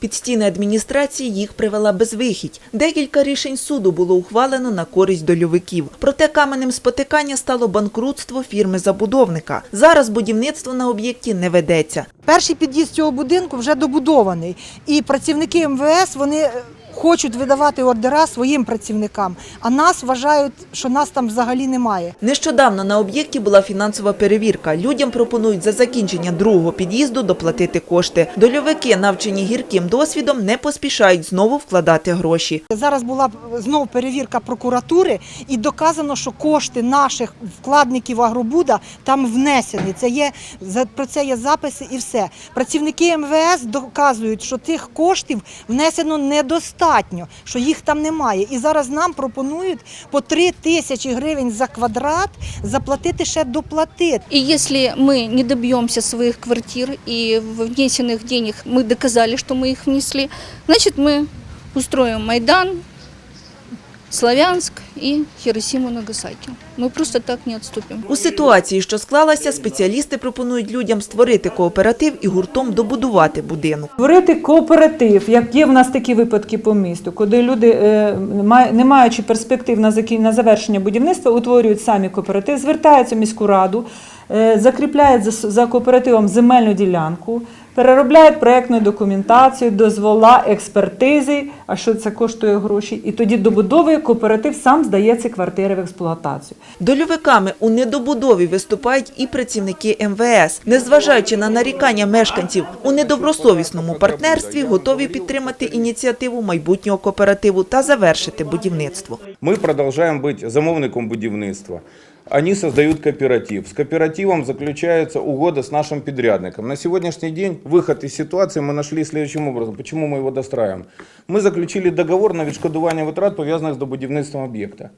Під стіни адміністрації їх привела безвихідь. Декілька рішень суду було ухвалено на користь дольовиків. Проте каменем спотикання стало банкрутство фірми-забудовника. Зараз будівництво на об'єкті не ведеться. Перший під'їзд цього будинку вже добудований, і працівники МВС вони е, хочуть видавати ордера своїм працівникам, а нас вважають, що нас там взагалі немає. Нещодавно на об'єкті була фінансова перевірка. Людям пропонують за закінчення другого під'їзду доплатити кошти. Дольовики, навчені гірким досвідом, не поспішають знову вкладати гроші. Зараз була знову перевірка прокуратури, і доказано, що кошти наших вкладників Агробуда там внесені. Це є про це є записи і все. Працівники МВС доказують, що тих коштів внесено недостатньо, що їх там немає. І зараз нам пропонують по 3 тисячі гривень за квадрат заплатити ще доплатити. И если мы не добьемся своих квартир и внесенных денег, мы доказали, что мы их внесли, значит мы устроим Майдан, Славянск и Хиросиму Нагасаки. Мы просто так не отступим. У ситуації, що склалася, спеціалісти пропонують людям створити кооператив і гуртом добудувати будинок. Створити кооператив, як є в нас такі випадки по місту, коли люди, е, не маючи перспектив на завершення будівництва, утворюють самі кооператив, звертаються в міську раду, закріпляють за, за кооперативом земельну ділянку, переробляють проєктну документацію, дозвола, експертизи, а що це коштує гроші, і тоді добудовує кооператив, сам здає ці квартири в експлуатацію. Дольовиками у недобудові виступають і працівники МВС. Незважаючи на нарікання мешканців у недобросовісному партнерстві, готові підтримати ініціативу майбутнього кооперативу та завершити будівництво. Ми продовжуємо бути замовником будівництва. Они создают кооператив. С кооперативом заключается угода с нашим подрядником. На сегодняшний день выход из ситуации мы нашли следующим образом. Почему мы его достраиваем? Мы заключили договор на відшкодування витрат, пов'язаних з будівництвом об'єкта.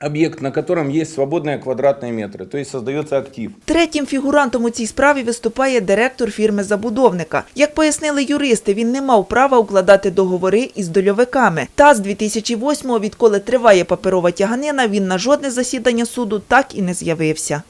Об'єкт, на котором есть свободные квадратные метры, то есть создается актив. Третім фігурантом у цій справі виступає директор фірми-забудовника. Як пояснили юристи, він не мав права укладати договори із дольовиками. Та з 2008-го, відколи триває паперова тяганина, він на жодне засідання суду так і не з'явився.